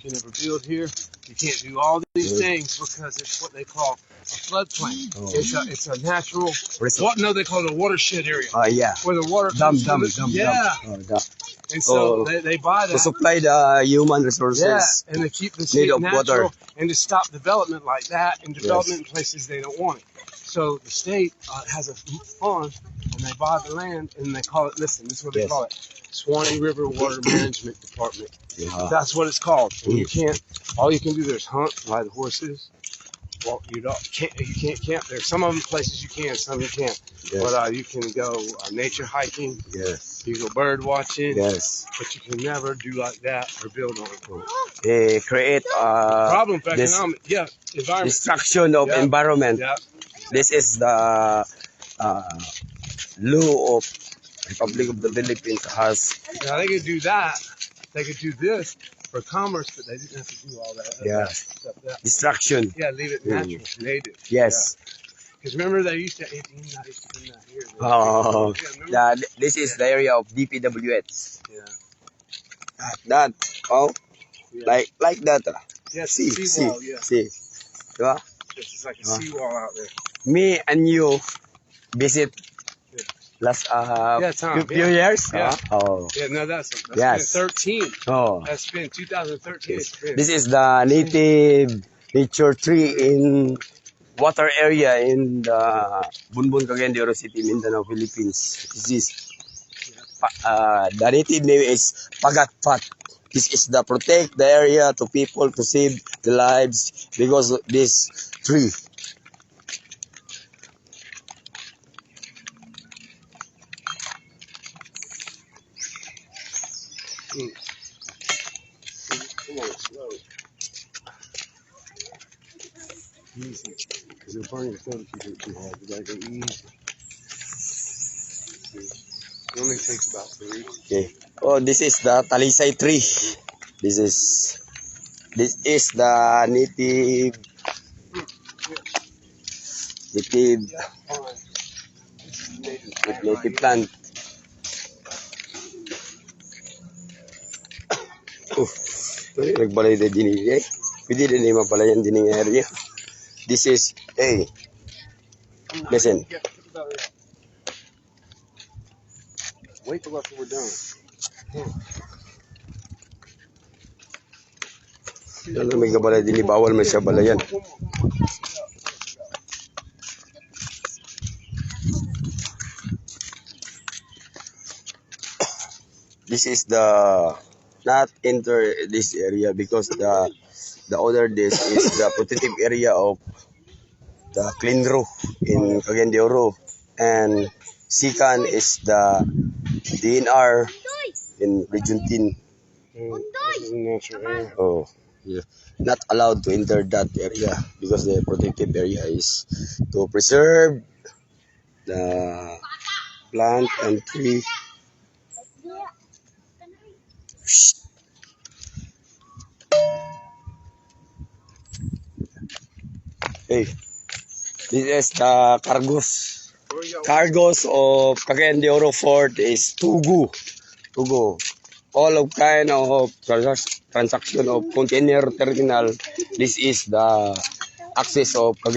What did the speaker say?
can ever build here. You can't do all these things because it's what they call a floodplain. Oh. It's a it's a natural Reserve. what no they call it a watershed area Ah, yeah. where the water Dam, comes dam, it. yeah. dam. Oh. And so Oh. they, they buy To supply the human resources. Yeah, and to keep the state natural water. and to stop development like that and development in places they don't want it. So the state uh, has a fund and they buy the land and they call it, listen, this is what they Yes. call it Swanee River Water Management Department. Yeah. That's what it's called. And you can't, all you can do there is hunt, ride horses. Walk, you don't, can't, you can't camp there. Some of them places you can, some you can't. Yes. But uh, you can go uh, nature hiking, yes. you can go bird watching, Yes. but you can never do like that or build on it. They create uh, Problem for this- economic, yeah, environment. destruction of Yeah. environment. Yeah, This is the uh, law of Republic of the Philippines has now they could do that. They could do this for commerce, but they didn't have to do all that. Yeah. stuff. Yeah, destruction. yeah leave it Mm. natural, native. Yes. Because remember they used to, they used to that here. Oh, Yeah, the, this is the area of DPWH. Yeah. That, that oh, Yeah. like like that. ah. Yeah, See, see, yeah. see. Diba? It's like a Ah. seawall out there. Me and you visit Yeah. Last uh Yeah, time, few, yeah. years. Yeah. ah? Oh, Yeah, no, that's, that's Yes. been 13. oh. That's been 2013. It's been. This is the native nature tree in water area in the Bunbun, Cagayan de Oro City, Mindanao, Philippines. This is uh, the native name is Pagatpat. This is the protect the area to people to save the lives because of this tree. Come on, slow. Easy. Because you're burning your thumb if you do it too hard. You gotta go easy. It only takes about three. Okay. Oh, this is the talisay tree. This is this is the native native. Native plant native right plant. Oh, ito nagbalay na din eh. Pwede din eh mabalayan din ng area. This is, hey, listen. Wait till after we're done. Ano may kabalay din bawal man siya balayan. This is the not enter this area because the the other this is the protective area of the clean roof in Cagayan de Oro and Sikan is the DNR in Region 10. Mm. Oh, yeah. Not allowed to enter that area because the protective area is to preserve the plant and tree. Shh. Hey, this is the cargos. Cargos of Cagayan de Oro Fort is Tugu. Tugu. All of kind of transac- transaction of container terminal. This is the access of Cagayan